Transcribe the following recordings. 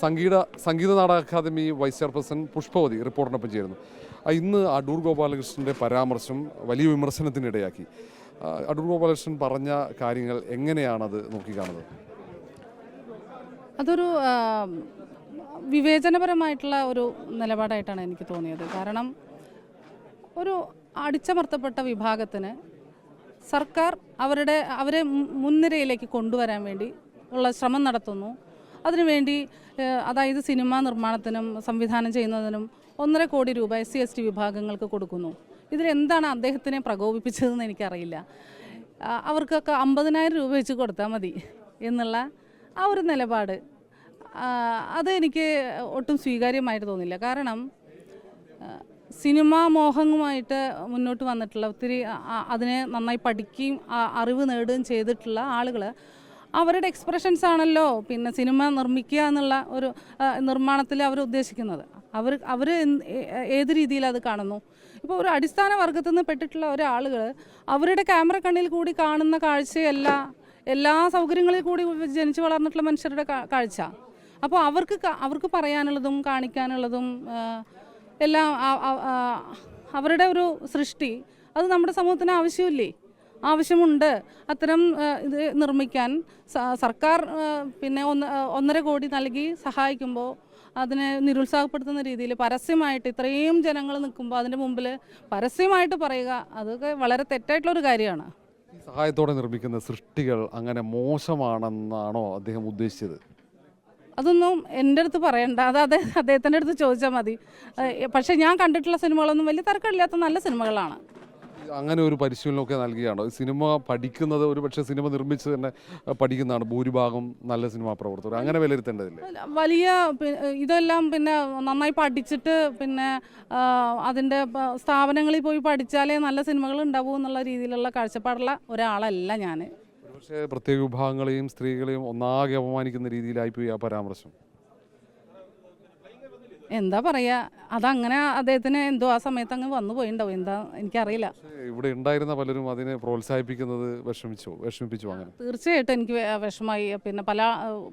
സംഗീത Sangeetha Nataka academy vice chairperson Pushpavathi റിപ്പോർട്ടിനൊപ്പം ചേരുന്നു. ഇന്ന് അടൂർ ഗോപാലകൃഷ്ണന്റെ പരാമർശം വലിയ വിമർശനത്തിനിടയാക്കി. അടൂർ ഗോപാലകൃഷ്ണൻ പറഞ്ഞ കാര്യങ്ങൾ എങ്ങനെയാണത് നോക്കിക്കാണുന്നത്? അതൊരു വിവേചനപരമായിട്ടുള്ള ഒരു നിലപാടായിട്ടാണ് എനിക്ക് തോന്നിയത്. കാരണം ഒരു അടിച്ചമർത്തപ്പെട്ട വിഭാഗത്തിന് സർക്കാർ അവരുടെ അവരെ മുൻനിരയിലേക്ക് കൊണ്ടുവരാൻ വേണ്ടി ഉള്ള ശ്രമം നടത്തുന്നു. അതിനുവേണ്ടി അതായത് സിനിമാ നിർമ്മാണത്തിനും സംവിധാനം ചെയ്യുന്നതിനും ഒന്നര കോടി രൂപ എസ് സി എസ് ടി വിഭാഗങ്ങൾക്ക് കൊടുക്കുന്നു. ഇതിലെന്താണ് അദ്ദേഹത്തിനെ പ്രകോപിപ്പിച്ചതെന്ന് എനിക്കറിയില്ല. അവർക്കൊക്കെ അമ്പതിനായിരം രൂപ വെച്ച് കൊടുത്താൽ മതി എന്നുള്ള ആ ഒരു നിലപാട്. അത് എനിക്ക് ഒട്ടും സ്വീകാര്യമായിട്ട് തോന്നില്ല. കാരണം സിനിമാ മോഹങ്ങളുമായിട്ട് മുന്നോട്ട് വന്നിട്ടുള്ള ഒത്തിരി അതിനെ നന്നായി പഠിക്കുകയും അറിവ് നേടുകയും ചെയ്തിട്ടുള്ള ആളുകൾ അവരുടെ എക്സ്പ്രഷൻസ് ആണല്ലോ പിന്നെ സിനിമ നിർമ്മിക്കുക എന്നുള്ള ഒരു നിർമ്മാണത്തിൽ അവർ ഉദ്ദേശിക്കുന്നത്. അവർ അവർ ഏത് രീതിയിൽ അത് കാണുന്നു? ഇപ്പോൾ ഒരു അടിസ്ഥാന വർഗത്തിൽ നിന്ന് പെട്ടിട്ടുള്ള ഒരാളുകൾ അവരുടെ ക്യാമറ കണ്ണിൽ കൂടി കാണുന്ന കാഴ്ചയല്ല എല്ലാ സൗകര്യങ്ങളിൽ കൂടി ജനിച്ചു വളർന്നിട്ടുള്ള മനുഷ്യരുടെ കാഴ്ച. അപ്പോൾ അവർക്ക് അവർക്ക് പറയാനുള്ളതും കാണിക്കാനുള്ളതും എല്ലാം അവരുടെ ഒരു സൃഷ്ടി അത് നമ്മുടെ സമൂഹത്തിന് ആവശ്യമില്ലേ? ആവശ്യമുണ്ട്. അത്തരം ഇത് നിർമ്മിക്കാൻ സർക്കാർ പിന്നെ ഒന്ന് ഒന്നര കോടി നൽകി സഹായിക്കുമ്പോൾ അതിനെ നിരുത്സാഹപ്പെടുത്തുന്ന രീതിയിൽ പരസ്യമായിട്ട് ഇത്രയും ജനങ്ങൾ നിൽക്കുമ്പോൾ അതിന്റെ മുമ്പിൽ പരസ്യമായിട്ട് പറയുക അതൊക്കെ വളരെ തെറ്റായിട്ടുള്ളൊരു കാര്യമാണ്. സഹായത്തോടെ നിർമ്മിക്കുന്ന സൃഷ്ടികൾ അങ്ങനെ മോശമാണെന്നാണോ അദ്ദേഹം ഉദ്ദേശിച്ചത്? അതൊന്നും എന്റെ അടുത്ത് പറയണ്ട. അത് അതെ അദ്ദേഹത്തിന്റെ അടുത്ത് ചോദിച്ചാൽ മതി. പക്ഷേ ഞാൻ കണ്ടിട്ടുള്ള സിനിമകളൊന്നും വലിയ തർക്കമില്ലാത്ത നല്ല സിനിമകളാണ്. അങ്ങനെ ഒരു പരിശീലനമൊക്കെ നൽകിയാണ് സിനിമ പഠിക്കുന്നത് ഒരു പക്ഷേ സിനിമ നിർമ്മിച്ച് തന്നെ പഠിക്കുന്നതാണ്. ഭൂരിഭാഗം നല്ല സിനിമാ പ്രവർത്തകർ. അങ്ങനെ വിലയിരുത്തേണ്ടതില്ലേ? വലിയ ഇതെല്ലാം പിന്നെ നന്നായി പഠിച്ചിട്ട് പിന്നെ അതിന്റെ സ്ഥാപനങ്ങളിൽ പോയി പഠിച്ചാലേ നല്ല സിനിമകൾ ഉണ്ടാവൂ എന്നുള്ള രീതിയിലുള്ള കാഴ്ചപ്പാടുള്ള ഒരാളല്ല ഞാൻ പക്ഷേ പ്രത്യേക വിഭാഗങ്ങളെയും സ്ത്രീകളെയും ഒന്നാകെ അപമാനിക്കുന്ന രീതിയിലായിപ്പോയി ആ പരാമർശം. എന്താ പറയാ അതങ്ങനെ അദ്ദേഹത്തിന് എന്തോ ആ സമയത്ത് അങ്ങ് വന്നു പോയിണ്ടാവും. എന്താ എനിക്കറിയില്ല. ഇവിടെ ഉണ്ടായിരുന്ന പലരും അതിനെ പ്രോത്സാഹിപ്പിക്കുന്നത് വിഷമിച്ചോ വിഷമിപ്പിച്ചു അങ്ങനെ? തീർച്ചയായിട്ടും എനിക്ക് വേ- വിഷമായി. പിന്നെ പല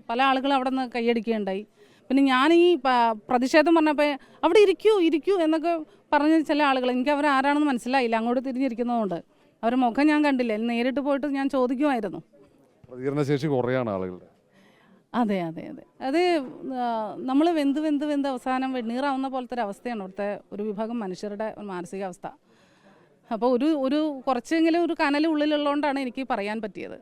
പല ആളുകൾ അവിടെ നിന്ന് കൈയടിക്കുകയുണ്ടായി. പിന്നെ ഞാൻ ഈ പ- പ്രതിഷേധം പറഞ്ഞപ്പോൾ അവിടെ ഇരിക്കൂ ഇരിക്കൂ എന്നൊക്കെ പറഞ്ഞ ചില ആളുകൾ എനിക്ക് അവർ ആരാണെന്ന് മനസ്സിലായില്ല. അങ്ങോട്ട് തിരിഞ്ഞിരിക്കുന്നതുകൊണ്ട്. അവരുടെ മുഖം ഞാൻ കണ്ടില്ല. നേരിട്ട് പോയിട്ട് ഞാൻ ചോദിക്കുമായിരുന്നു. പ്രതികരണശേഷി കുറയാണ് ആളുകളുടെ. അതെ അതെ അതെ. അത് നമ്മൾ വെന്ത് വെന്ത് വെന്ത് അവസാനം വെണ്ണീറാവുന്ന പോലത്തെ ഒരു അവസ്ഥയാണ് ഇവിടുത്തെ ഒരു വിഭാഗം മനുഷ്യരുടെ ഒരു മാനസികാവസ്ഥ. അപ്പോൾ ഒരു ഒരു കുറച്ചെങ്കിലും ഒരു കനൽ ഉള്ളിലുള്ളതുകൊണ്ടാണ് എനിക്ക് പറയാൻ പറ്റിയത്.